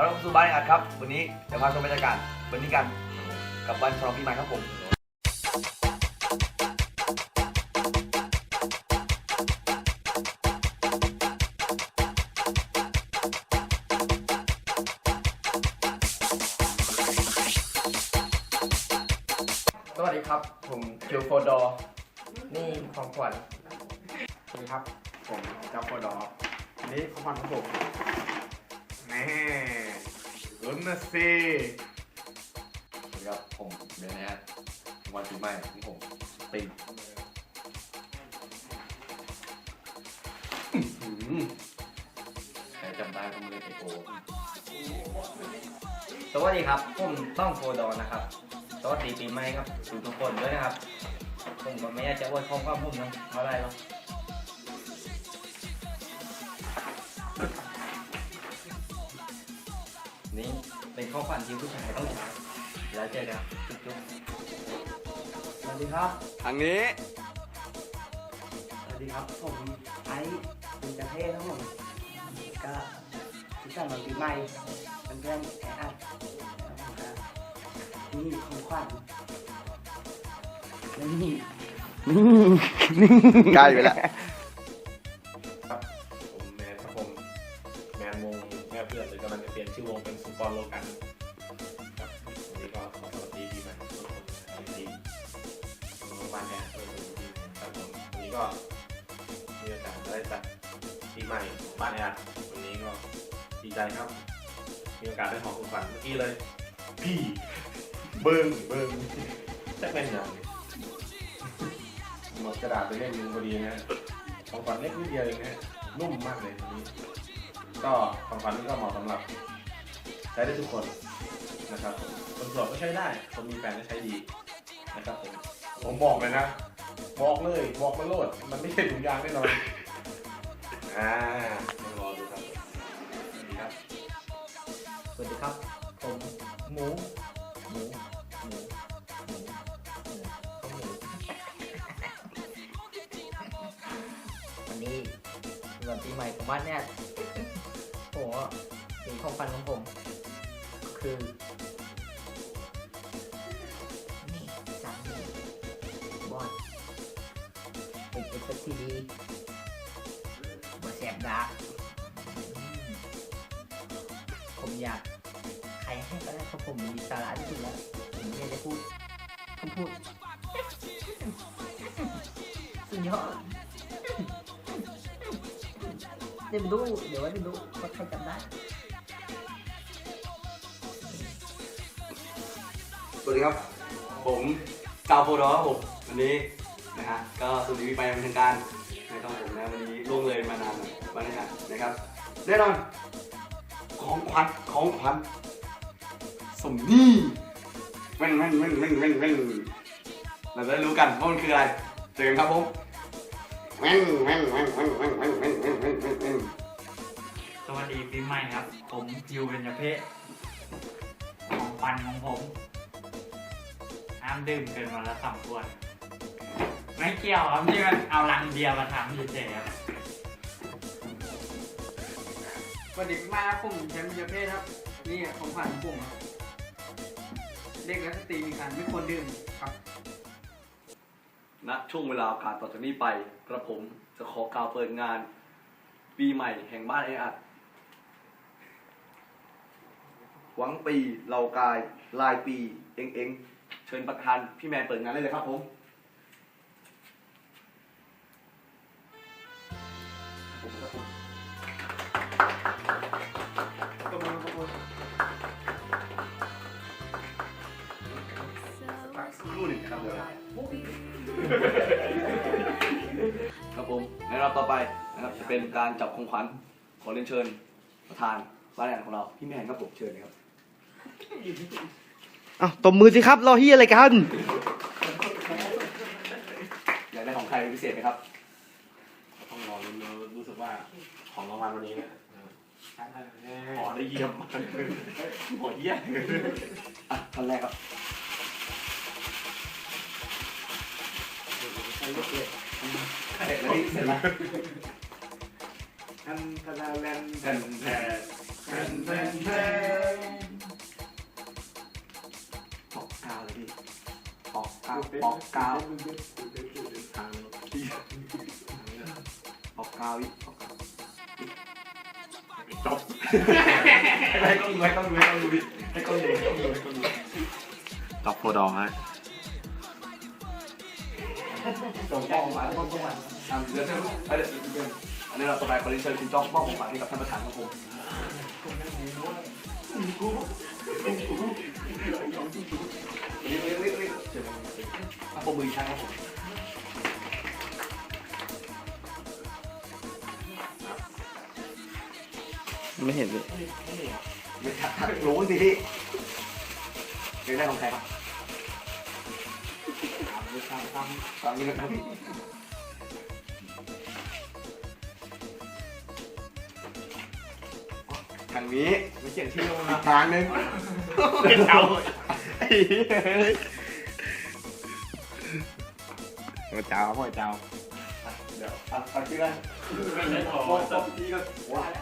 อรับสู่บ้านอัดครับ วันนี้เดี๋ยวพาชมบรรยากาศวันนี้กันกับวันฉลองปีใหม่ครับผมสวัสดีครับ ผมคิวโฟดอร์นี่ของขวัญสวัสดีครับ ผมจับโฟดอร์นี่ของขวัญของผม นะสิสวัสดีครับผมเบนนะฮะวันปีใหม่ของผมติงใครจำได้ก็มือเอโอสวัสดีครับ ผมต้องโฟดอร์นะครับ สวัสดีปีใหม่ครับทุกทุกคนด้วยนะครับ ผมก็ไม่อยากจะอวยพรความผมนะเท่าไรหรอก เป็นข้อฝันที่ผู้ชายต้องใช้แล้วเจอกันครับจุ๊บๆสวัสดีครับ ทางนี้ สวัสดีครับ ผมไอซ์เป็นประเทศทั้งหมดก็ที่สั่งวันปีใหม่เป็นเพื่อนแออัดแล้วผมก็นี่ของขวัญแล้วนี่ ใกล้ไปแล้ว ก็มีโอกาสได้จัดปีใหม่ของบ้านแอนวันนี้ก็ดีใจครับ มีโอกาสได้ของคุณขวัญเมื่อกี้เลย พี่เบิ้งเบิ้งจะเป็นอย่างหมดกระดาษไปเล่มหนึงพอดีนะฮะของขวัญเล็กนิดเดียวเองนะฮะนุ่มมากเลยทีนี้ ก็ของขวัญนี่ก็เหมาะสำหรับ ใช้ได้ทุกคนนะครับผมคนโสดก็ใช้ได้ คนมีแฟนก็ใช้ดีนะครับผมผมบอกเลยนะ บอกเลยบอกมาโลด มันไม่ใช่ถุงยางแน่นอน อ่าต้องรอดูครับสวัสดีครับ สวัสดีครับ ผมหมูหมูหมูหมูหมูข้าวหมูวันนี้วันปีใหม่ของบ้านเนี่ยโอ้โหสิ่งของฝันของผม คือ เป็นเอฟเฟกต์ที่ดีบอแสบดาผมอยากใครให้ก็ได้เพราะผมมีสาระที่สุดแล้วผมไม่อยากจะพูดผมพูดสุดยอดเดี๋ยวไปดู เดี๋ยวไว้ไปดูว่าใครจำได้สวัสดีครับ ผมกาวโฟดอครับผมวันนี้นะฮะ ก็สวัสดีปีใหม่เป็นทางการนะครับผมนะวันนี้ล่วงเลยมานานหน่อยวันนี้นะครับแน่นอนของขวัญของขวัญสมนี่เว้นเว้นเว้นเว้นเว้นเว้นเราจะได้รู้กันว่ามันคืออะไรเจอกันครับผมเว้นเว้นเว้นเว้นเว้นเว้นเว้นเว้นเว้นเว้นเว้นสวัสดีปีใหม่ครับ ผมพิวเบญจเพศของปันของผมห้ามดื่มเกินวันละสองขวด ไม่เกี่ยวครับที่มันเอาลังเบียร์มาทำเฉยๆครับสวัสดีมากผมแชมป์ประเภทครับ นี่ของขวัญของผมครับเด็กและสตรีมีการไม่ควรดื่มครับณช่วงเวลาโอกาสต่อจากนี้ไป กระผมจะขอกล่าวเปิดงาน ปีใหม่แห่งบ้านไออัด หวังปีเหล่ากายลายปี เอ็งเอ็งเชิญประธานพี่แมนเปิดงานได้เลยครับผม รู่หนึ่งนะครับเดี๋ยวครับผมในรอบต่อไปนะครับจะเป็นการจับของขวัญขอเรียนเชิญประธานบ้านแอนของเราพี่แมนครับผมเชิญเลยครับอ้าวตบมือสิครับรอเฮียอะไรกัน อยากได้ของใครเป็นพิเศษไหมครับต้องรอรุ้น เรารู้สึกว่าของรางวัลวันนี้เนี่ยขอได้เยี่ยมมากขอเยี่ยมอะท่านแรกครับเสร็จแล้วพี่เสร็จแล้วท่านทนายแลนด์กันแต่ปอกกาวเลยพี่ปอกกาวปอกกาวาวอีกปอกกาวจบให้ก้องดูให้กล้องดูให้ก้องดูดิให้ก้องดูให้กล้องดูให้กล้องดูจบโฟดอฮะส่งมอบของขวัญมอบของขวัญทำเดี๋ยวเดี๋ยวเดี๋ยวเดี๋ยวอันนี้เราต่อไปขอเรียนเชิญคุณจ๊อกมอบของขวัญให้กับท่านประธานครับผมเรียกเรียกเรียกเรียกเชิญครับอะปมมืออีกครั้งครับผม ไม่เห็นเลยไม่ทักทักรู้สิพี่เรียกได้ของใครครับตามตามตามนี้นะครับพี่ทางนี้ไม่เขียนชื่อลงมาทางหนึงเอาไอ้เหี้ยหัวเจ้าหัวเจ้าเดี๋ยวเอาเอาชื่อกันไม่ใช่พอโอ้โหพี่ก็ว้าค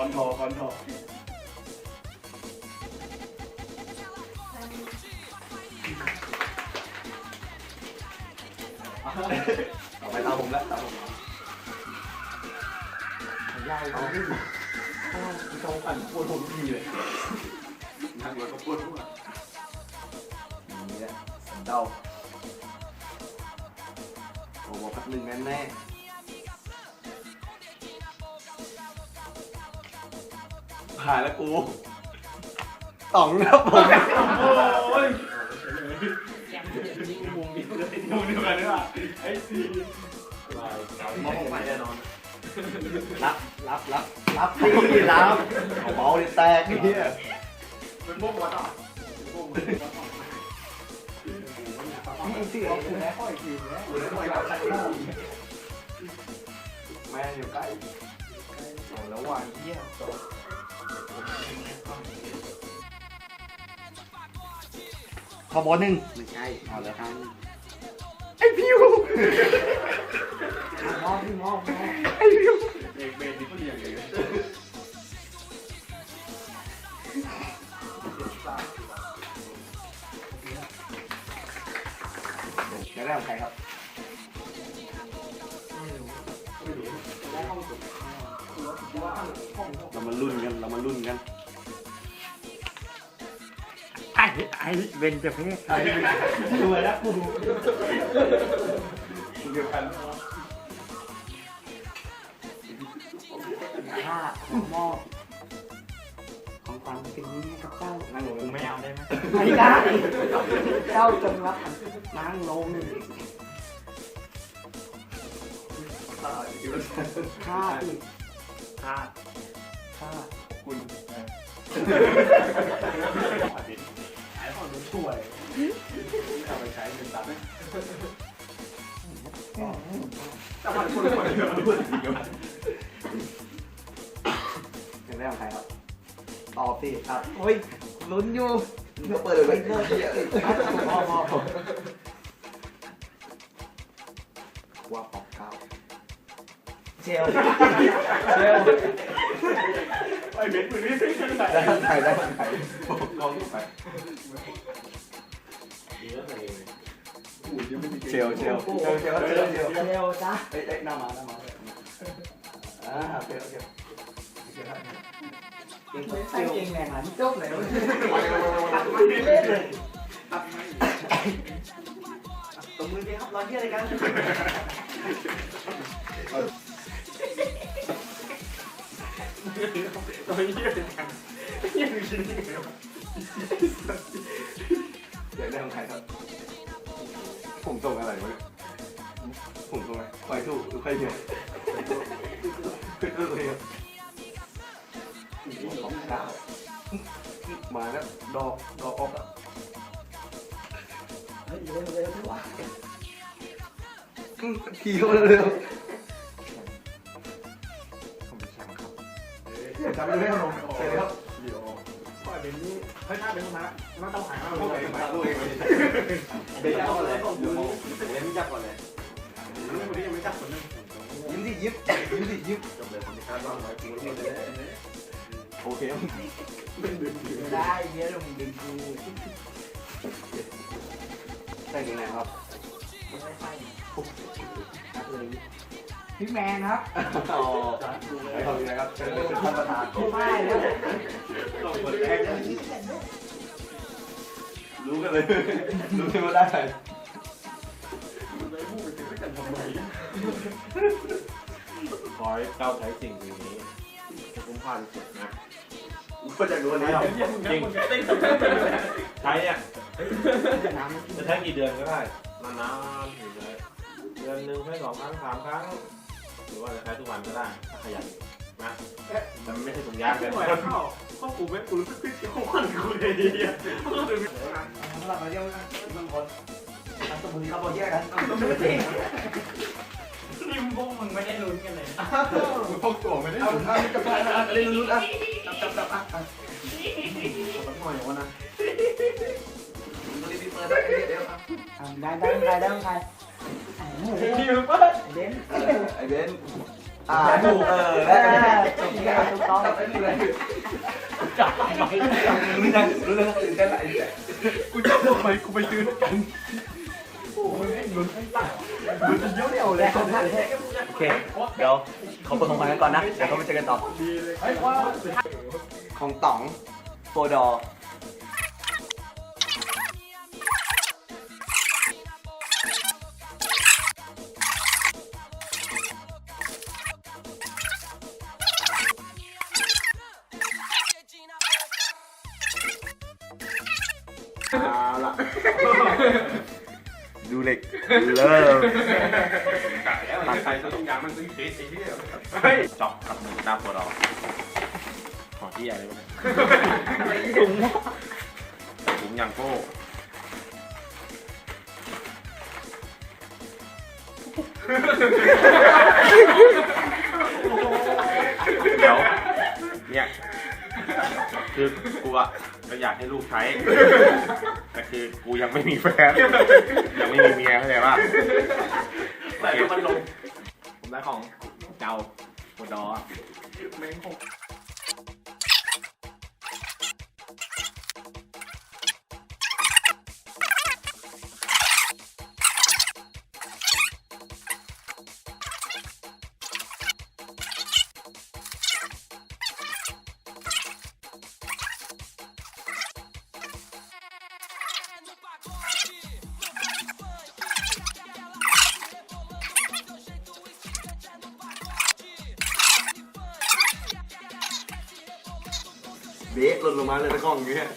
อนทรคอนทรต่อไปตามผมแล้วตามผมยากเอาไม่ถูกพี่ต้องปั่นปวดผมทีเลยนั่งรถก็ปวดหัวนี่แหละเดาโอ้โหพักหนึ่งแน่แน่ ผ่านแล้วกูต่องครับผม โอ้ยมุมเดียวเลยมุมเดียวกันด้วยไอ้ซีลายเก่ามองไปแน่นอนรับรับรับรับพี่รับเอาเบาเลยแตกไอ้เหี้ยเป็นพวกวัดอะนี่เสือกูนะค่อยคิวนะแม่อยู่ใกล้แล้ววางเหี้ย ขอบอหนึ่งไม่ใช่เอาแล้วครับไอ้พิวมองพี่มองมองไอ้พิวเอกเบนนี่ก็เรียงเลยจะได้ของใครครับ ลุ้นกัน เรามาลุ้นกันไอ้ไอ้เบนจะเพศดูเลยนะกูดูเดียวกันข้ามอบของขวัญสิ่งนี้ให้กับเจ้านั่งลงกูไม่เอาได้ไหมไม่ได้เจ้าจงรับนั่งลงข้าอีกถ้า ข้าคุณไอ้พวกนี้ช่วยเอาไปใช้เป็นตัดแต่มันคนคนเดียวด้วยจะได้ของใครครับตอบสิครับโอ้ยลุ้นอยู่เเปิดเลยเลิกเยอะพอพอพอว่าปอกเก้าเชลเชล ไอ้เบนมันไม่ใช่ใช่ไหมได้ของใครได้ของใครบอกกองไปดีแล้วไงเชลเชลเชลเชลเชลเชลเชลจ้ะเอ้ยเอ้ยหน้ามาหน้ามาอ่าโอเคโอเคใส่เกงแรงอะที่จบเลยเล่นเลยตบมือดีครับรอเยี่ยอะไรกัน ตัวเยี่ยเป็นกันเยี่ยเป็นชิ้นนี้อยากได้ของใครครับ ผมส่งอะไรวะเนี่ยผมส่งอะไรคอยถูกหรือคอยเดียวคือตัวเดียวสองเก้ามาแล้วดอกดอกออกอะเฮ้ยเร็วเร็วพี่วะทีเขาเร็ว จำไม่ได้ขนมเสร็จแล้วเดี๋ยวก็เป็นนี่เฮ้ยถ้าเป็นมามันต้องหายมาพวกเลเอยงมามาลูกเองเดี๋ยวก่อนเลยเดี๋ยวเล่นจับก่อนเลยคนนี้ยังไม่จับคนนึงยิ้มดิยิ้มยิ้มดิยิ้มจบเลยคนนี้โอเคได้เยอะเลยมึงดึงกูใช่ยังไงครับพี่แมนครับอ๋อ ไอ้คนยังไงครับเชิญท่านประธานไม่แล้วคนแรกรู้กันเลย รู้กันว่าได้ขอให้เจ้าใช้สิ่งนี้ให้คุ้มค่าที่สุดนะก็จะรู้อันนี้จริงใช้เนี่ยจะใช้กี่เดือนก็ได้นานๆถึงจะเดือนหนึ่งใช้สองครั้งสามครั้ง หรือว่าจะใช้ทุกวันก็ได้ถ้าขยัน นะแต่มันไม่ใช่ถุงยางเลยข้อกูไม่กูรู้สึกที่ข้อมันกูเลยดีอะสำหรับเราเรียกว่าบางคนอัตบุรีเขาบอกแยกกันนี่พวกมึงไม่ได้ลุ้นกันเลยพวกตัวไม่ได้เอาเอาจับจับอะไรลุ้นอะจับจับจับอะสักหน่อยวะนะได้ได้ใครได้ใครหมูเบนไอ้เบน อ่าถูกเออได้กันจบที่ถูกต้อง จับไปรู้จักรู้เลยตื่นเต้นอะไรกูจะทำไมกูไปซื้อกันโอ้ยหลุดยิ่งขันเท่โอเค เดี๋ยวเขาเปิดของขวัญกันก่อนนะ เดี๋ยวเขาไปเจอกันต่อ ของต๋องโฟดอร์ เอาละดูเหล็กเลิฟตัดไปก็ต้องยางมันซื้อสีสีที่เฮ้ยจอบกับหนึ่งดาวโปรดอขอที่ใหญ่เลยวะเนี่ยถุงถุงยางโก้เดี๋ยวเนี่ยคือกูอะ ก็อยากให้ลูกใช้ แต่คือกูยังไม่มีแฟน ยังไม่มีเมียเข้าใจป่ะโอเคผมได้ของเจ้าโคดอ เบะหล่นลงมาเลยตะกล้องอย่างเงี้ย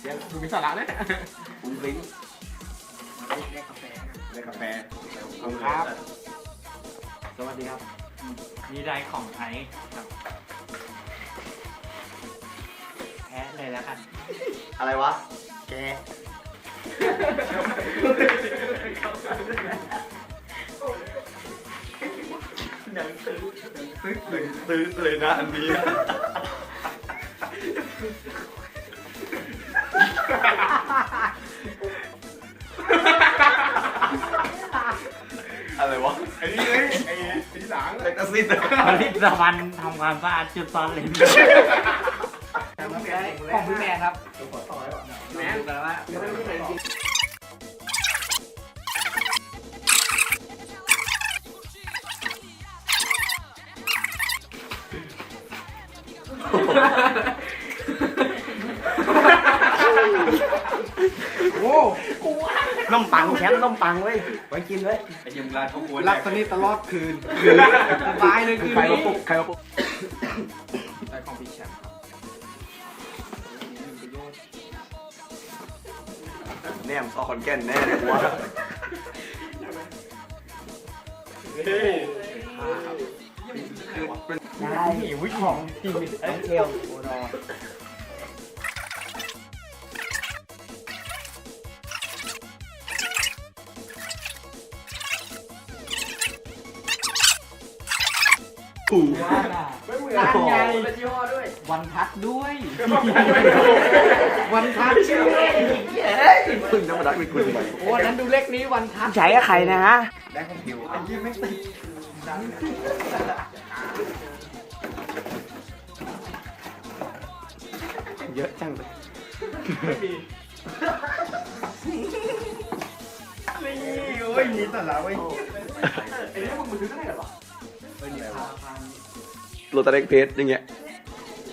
เดี๋ยวดูมีสาระเนี่ยฟุ้งฟริ้งได้กาแฟขอบคุณครับ สวัสดีครับนี่ได้ของไอซ์ครับแพ้เลยแล้วกันอะไรวะ แก ตื้อเลยนะอันนี้อะไรวะไอ้นี่เลยไอ้สีหลังเล็กตาซิดผลิตภัณฑ์ทำความสะอาดจุดซ่อนเลนของพี่แมนครับแม่แต่ว่าไม่ได้ไม่ได้จริง โอ้น้ำปังแชมป์น้ำปังเว้ยไว้กินเว้ยไอ้ยมราเขาควรรับตอนนี้ตลอดคืนสบายเลยคืนใครมานี้ปลุกใครมาปลุกได้ของพี่แชมป์ครับแนมซอคอนแก่นแน่เลยกูว่า ได้วิของทีมเอ็กเทลโอ้รอปู่ว่าน่ะไม่เหมือนร้านใหญ่เป็นยี่ห้อด้วยวันพัดด้วย วันพัดชื่อพึ่งธรรมดาเป็นคุณไปโอ้นั้นดูเลขนี้วันพัดใช้กับใครนะฮะได้ของผิวอันยี่ไม่ติด เยอะจังเลยนี่โอ้ยนี่ตลาดไว้ยไอ้นี่มึงซื้อได้เหรอเป็นพาพันโรตาเล็กเพจอย่างเงี้ย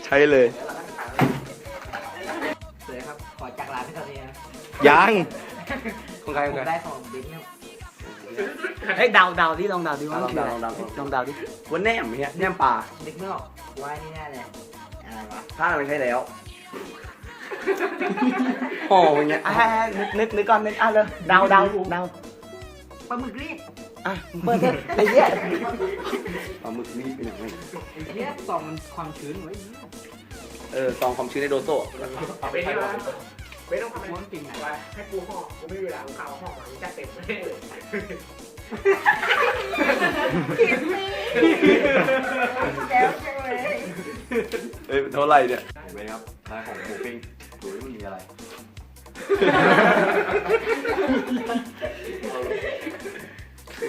ใช้เลยสวยครับ ขอจากร้านพี่ตอนนี้นะยังของใครผของใครมได้ของบิ๊กเนี่ยเฮ้ยเดาเดาดิลองเดาดิว่าลองเดาลองเดาลองเดาดิวันแหนมเนี้ยแหนมปลานึกไม่ออกว่านี่แน่เลยอะไรวะถ้ามันใช้แล้ว ห่ออย่างเงี้ยอะนึกนึกนึกก่อนนึกอะเลยเดาเดาเดาปลาหมึกรีบอะเปิดเถอะไอ้เหี้ยปลาหมึกนี่เป็นยังไงไอ้เหี้ยซองมันความชื้นไว้เออซองความชื้นในโดโซ่เอาไปที่ร้านไม่ต้องทำม้วนจริงไหนอะไรให้กูห่อกูไม่มีเวลากูข่าวห่อมาจะเต็มเลยแก้วจังเลย เอ้ยเท่าไหร่เนี่ยเห็นไหมครับร้านของหมูปิ้งดูว่ามันมีอะไร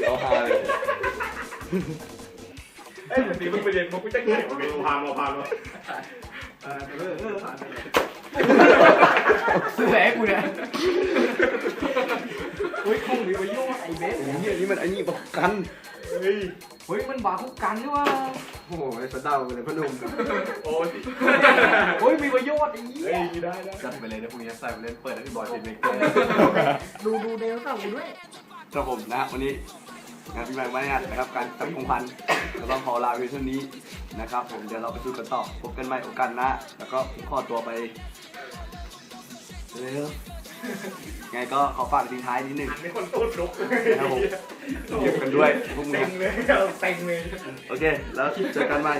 เอาฮาเลยเอ้ยมันดีมึงไปเรียนมึงกูจะเก่งมึงพามาพามาซื้อแหวนกูเนี่ยเฮ้ยคงมีประโยชน์ไอ้เบสโอ้โหเนี่ยนี่มันไอ้นี่ประกัน เฮ้ยเฮ้ยมันบาคุกกันนี่ว่าโอ้โหไอ้สะเดาเลยพนุ่มโอ้ยเฮ้ยมีประโยชน์ไอ้เหี้เฮ้ยยได้ได้จัดไปเลยนะพรุ่งนี้ใส่ไปเล่นเปิดให้พี่บอยติดเมกเกอร์ดูดูเดลต้ากูด้วยครับผมนะวันนี้งานปีใหม่ไม่งานนะครับการจับของพันก็ต้องขอลาไปเท่านี้นะครับผมเดี๋ยวเราไปดูกันต่อพบกันใหม่โอกาสหน้าแล้วก็ผมขอตัวไปเร็ว ไงก็ขอฝากทิ้งท้ายนิดนึงอันนี้คนตูดลุกนะครับผมเก็บกันด้วยพวกมึเต็งงเลยเต็งเลยโอเค แล้วเจอกันใหม่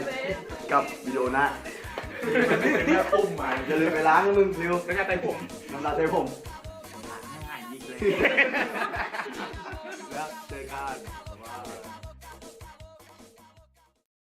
กับวิดีโอหน้าเป็นแม่ปุ่มมาอย่าลืมไปล้างนะมึงเร็วแล้วก็เต็งผมน้ำลายเตยผมให้หายยิกเลย